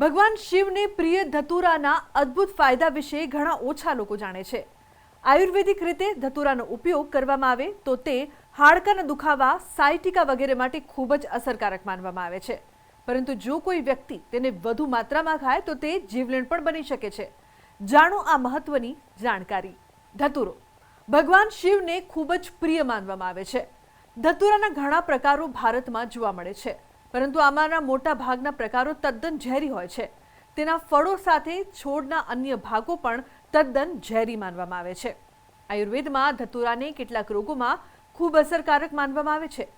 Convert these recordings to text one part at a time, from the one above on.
ભગવાન શિવને પ્રિય ધતુરાના અદ્ભુત ફાયદા વિશે ઘણા ઓછા લોકો જાણે છે. આયુર્વેદિક રીતે ધતુરાનો ઉપયોગ કરવામાં આવે તો તે હાડકાના દુખાવા, સાયટિકા વગેરે માટે ખૂબ જ અસરકારક માનવામાં આવે છે. પરંતુ જો કોઈ વ્યક્તિ તેને વધુ માત્રામાં ખાય તો તે જીવલેણ પણ બની શકે છે. જાણો આ મહત્વની જાણકારી. ધતુરો. ભગવાન શિવને ખૂબ જ પ્રિય માનવામાં આવે છે. ધતુરાના ઘણા પ્રકારો ભારતમાં જોવા મળે છે. પરંતુ આમાંના મોટા ભાગના પ્રકારો તદ્દન ઝેરી હોય છે. તેના ફળો સાથે છોડના અન્ય ભાગો પણ તદ્દન ઝેરી માનવામાં આવે છે. આયુર્વેદમાં ધતુરાને કેટલાક રોગોમાં ખૂબ અસરકારક માનવામાં આવે છે.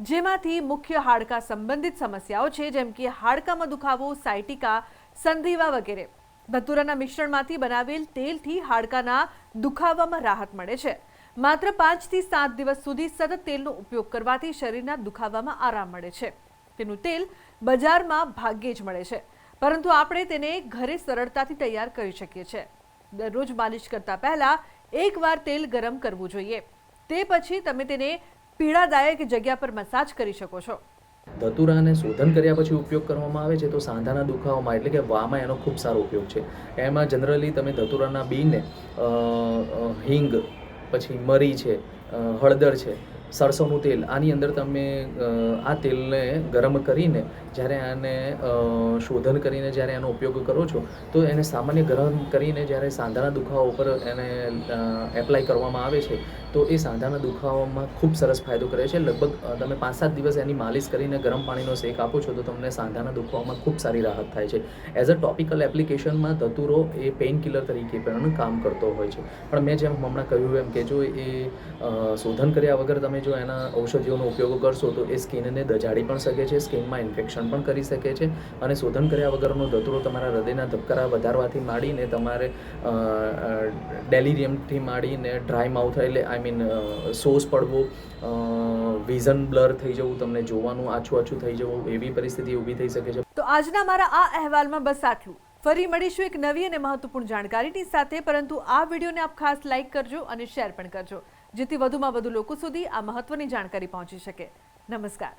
જેમાંથી મુખ્ય હાડકા સંબંધિત સમસ્યાઓ છે, જેમ કે હાડકામાં દુખાવો, સાયટિકા, સંધિવા વગેરે. ધતુરાના મિશ્રણમાંથી બનાવેલ તેલથી હાડકાના દુખાવામાં રાહત મળે છે. માત્ર પાંચથી સાત દિવસ સુધી સતત તેલનો ઉપયોગ કરવાથી શરીરના દુખાવામાં આરામ મળે છે. તેનું તેલ બજારમાં ભાગ્યે જ મળે છે. પરંતુ આપણે તેને ઘરે સરળતાથી તૈયાર કરી શકીએ છીએ. દરરોજ માલિશ કરતા પહેલા એકવાર તેલ ગરમ કરવું જોઈએ. તે પછી તમે તેને પીડાદાયક જગ્યા પર મસાજ કરી શકો છો. ધતુરાને શોધન કર્યા પછી ઉપયોગ કરવામાં આવે છે તો સાંધાના દુખાવામાં એટલે કે વામાં એનો ખૂબ સારો ઉપયોગ છે. એમાં જનરલી તમે ધતુરાના બીને હિંગ, પછી મરી છે હળદર છે સરસવનું તેલ. આની અંદર તમે આ તેલને ગરમ કરીને, જ્યારે આને શોધન કરીને જ્યારે એનો ઉપયોગ કરો છો, તો એને સામાન્ય ગરમ કરીને જ્યારે સાંધાના દુખાવા ઉપર એને એપ્લાય કરવામાં આવે છે, તો એ સાંધાના દુખાવામાં ખૂબ સરસ ફાયદો કરે છે. લગભગ તમે પાંચ સાત દિવસ એની માલિશ કરીને ગરમ પાણીનો શેક આપો છો, તો તમને સાંધાના દુખાવામાં ખૂબ સારી રાહત થાય છે. એઝ અ ટોપિકલ એપ્લિકેશનમાં ધતુરો એ પેઇન કિલર તરીકે પણ કામ કરતો હોય છે. પણ મેં જેમ હમણાં કહ્યું એમ કે જો એ શોધન કર્યા વગર તમે જો એના ઔષધિઓનો ઉપયોગ કરશો તો એ સ્કિનને દજાડી પણ શકે છે, સ્કિનમાં ઇન્ફેક્શન પણ કરી શકે છે અને શોધન કર્યા વગરનો ધતરો તમારા હૃદયના ધબકારા વધારવાથી માંડીને તમારે ડેલિરિયમથી માંડીને ડ્રાય માઉથ એટલે આઈ મીન સોસ પડવો વિઝન બ્લર થઈ જવું, તમને જોવાનું આછું આછું થઈ જવું, એવી પરિસ્થિતિ ઊભી થઈ શકે છે. તો આજના મારા આ અહેવાલમાં બસ આટલું. ફરી મળીશું એક નવી અને મહત્વપૂર્ણ જાણકારીની સાથે, પરંતુ આ વિડીયોને આપ ખાસ લાઇક કરજો અને શેર પણ કરજો. જેથી વધુમાં વધુ લોકો સુધી આ મહત્વની જાણકારી પહોંચી શકે. નમસ્કાર.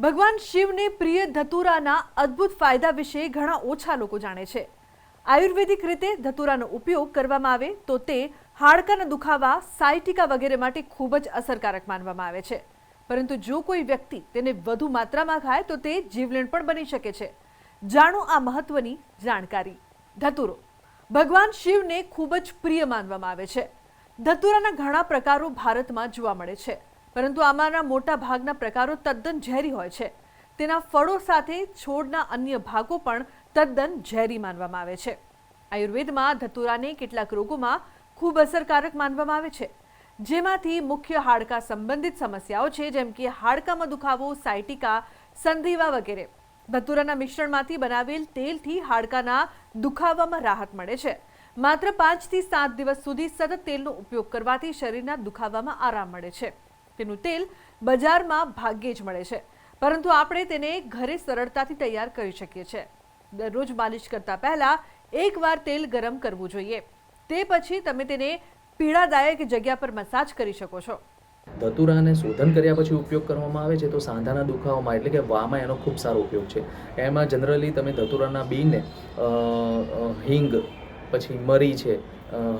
ભગવાન શિવને પ્રિય ધતુરાના અદ્ભુત ફાયદા વિશે ઘણા ઓછા લોકો જાણે છે. આયુર્વેદિક રીતે ધતુરાનો ઉપયોગ કરવામાં આવે તો તે હાડકાના દુખાવા, સાયટિકા વગેરે માટે ખૂબ જ અસરકારક માનવામાં આવે છે. પરંતુ જો કોઈ વ્યક્તિ તેને વધુ માત્રામાં ખાય તો તે જીવલેણ પણ બની શકે છે. જાણો આ મહત્વની જાણકારી. ધતુરો. ભગવાન શિવને ખૂબ જ પ્રિય માનવામાં આવે છે. ધતુરાના ઘણા પ્રકારો ભારતમાં જોવા મળે છે. પરંતુ આમાંના મોટા ભાગના પ્રકારો તદ્દન ઝેરી હોય છે. તેના ફળો સાથે છોડના અન્ય ભાગો પણ તદ્દન ઝેરી માનવામાં આવે છે. આયુર્વેદમાં ધતુરાને કેટલાક રોગોમાં ખૂબ અસરકારક માનવામાં આવે છે. જેમાંથી મુખ્ય હાડકા સંબંધિત સમસ્યાઓ છે, જેમ કે હાડકામાં દુખાવો, સાયટિકા, સંધિવા વગેરે. ધતુરાના મિશ્રણમાંથી બનાવેલ તેલથી હાડકાના દુખાવામાં રાહત મળે છે. માત્ર પાંચથી સાત દિવસ સુધી સતત તેલનો ઉપયોગ કરવાથી શરીરના દુખાવામાં આરામ મળે છે. તેનું તેલ બજારમાં ભાગ્યે જ મળે છે. પરંતુ આપણે તેને ઘરે સરળતાથી તૈયાર કરી શકીએ છીએ. દરરોજ માલિશ કરતા પહેલા એકવાર તેલ ગરમ કરવું જોઈએ. તે પછી તમે તેને પીડાદાયક જગ્યા પર મસાજ કરી શકો છો. ધતુરાને શોધન કર્યા પછી ઉપયોગ કરવામાં આવે છે તો સાંધાના દુખાવામાં, એટલે કે વામાં એનો ખૂબ સારો ઉપયોગ છે. એમાં જનરલી તમે ધતુરાના બીને હિંગ પછી મરી છે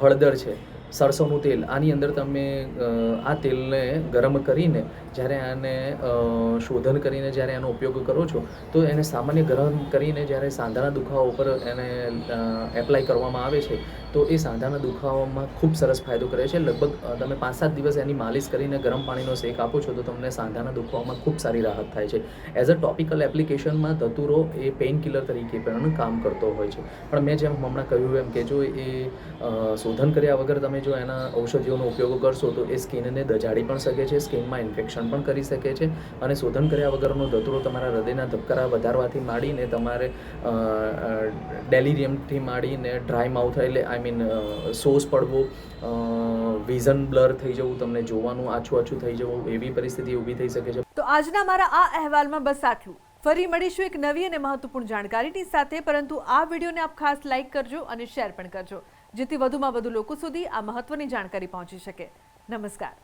હળદર છે. સરસવનું તેલ, આની અંદર તમે આ તેલને ગરમ કરીને જ્યારે આને શોધન કરીને જ્યારે એનો ઉપયોગ કરો છો, તો એને સામાન્ય ગરમ કરીને જ્યારે સાંધાના દુખાવા ઉપર એને એપ્લાય કરવામાં આવે છે, તો એ સાંધાના દુખાવામાં ખૂબ સરસ ફાયદો કરે છે. લગભગ તમે પાંચ સાત દિવસ એની માલિશ કરીને ગરમ પાણીનો શેક આપો છો, તો તમને સાંધાના દુખાવામાં ખૂબ સારી રાહત થાય છે. એઝ અ ટોપિકલ એપ્લિકેશનમાં ધતુરો એ પેઇન કિલર તરીકે પણ કામ કરતો હોય છે. પણ મેં જેમ હમણાં કહ્યું એમ કે જો એ શોધન કર્યા વગર તમે જો એના ઔષધિઓનો ઉપયોગ કરશો તો એ સ્કિનને દજાડી પણ શકે છે, સ્કિનમાં ઇન્ફેક્શન પણ કરી શકે છે અને શોધન કર્યા વગરનો દતરો તમારા હૃદયના ધબકારા વધારવાથી માંડીને તમારે ડેલિરિયમથી માંડીને ડ્રાય માઉથ એટલે આઈ મીન સોસ પડવો વિઝન બ્લર થઈ જવું, તમને જોવાનું આછું આછું થઈ જવું, એવી પરિસ્થિતિ ઊભી થઈ શકે છે. તો આજના મારા આ અહેવાલમાં બસ આટલું. ફરી મળીશું એક નવી અને મહત્વપૂર્ણ જાણકારીની સાથે, પરંતુ આ વિડીયોને આપ ખાસ લાઇક કરજો અને શેર પણ કરજો. જેથી વધુમાં વધુ લોકો સુધી આ મહત્વની જાણકારી પહોંચી શકે. નમસ્કાર.